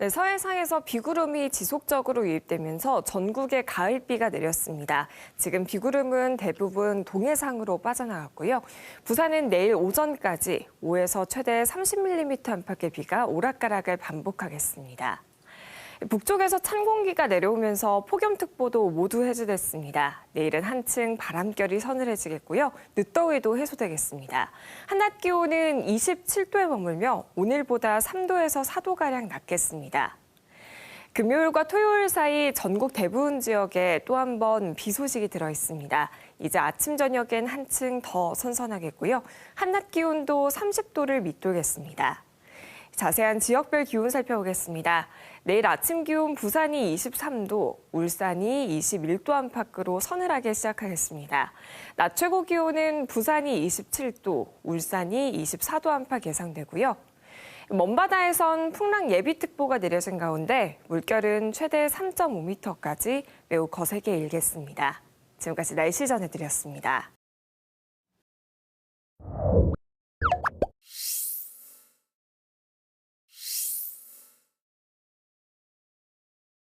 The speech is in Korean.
네, 서해상에서 비구름이 지속적으로 유입되면서 전국에 가을비가 내렸습니다. 지금 비구름은 대부분 동해상으로 빠져나갔고요. 부산은 내일 오전까지 5에서 최대 30mm 안팎의 비가 오락가락을 반복하겠습니다. 북쪽에서 찬 공기가 내려오면서 폭염특보도 모두 해제됐습니다. 내일은 한층 바람결이 서늘해지겠고요. 늦더위도 해소되겠습니다. 한낮 기온은 27도에 머물며 오늘보다 3도에서 4도가량 낮겠습니다. 금요일과 토요일 사이 전국 대부분 지역에 또 한 번 비 소식이 들어 있습니다. 이제 아침 저녁엔 한층 더 선선하겠고요. 한낮 기온도 30도를 밑돌겠습니다. 자세한 지역별 기온 살펴보겠습니다. 내일 아침 기온 부산이 23도, 울산이 21도 안팎으로 서늘하게 시작하겠습니다. 낮 최고 기온은 부산이 27도, 울산이 24도 안팎 예상되고요. 먼바다에선 풍랑 예비특보가 내려진 가운데 물결은 최대 3.5m까지 매우 거세게 일겠습니다. 지금까지 날씨 전해드렸습니다.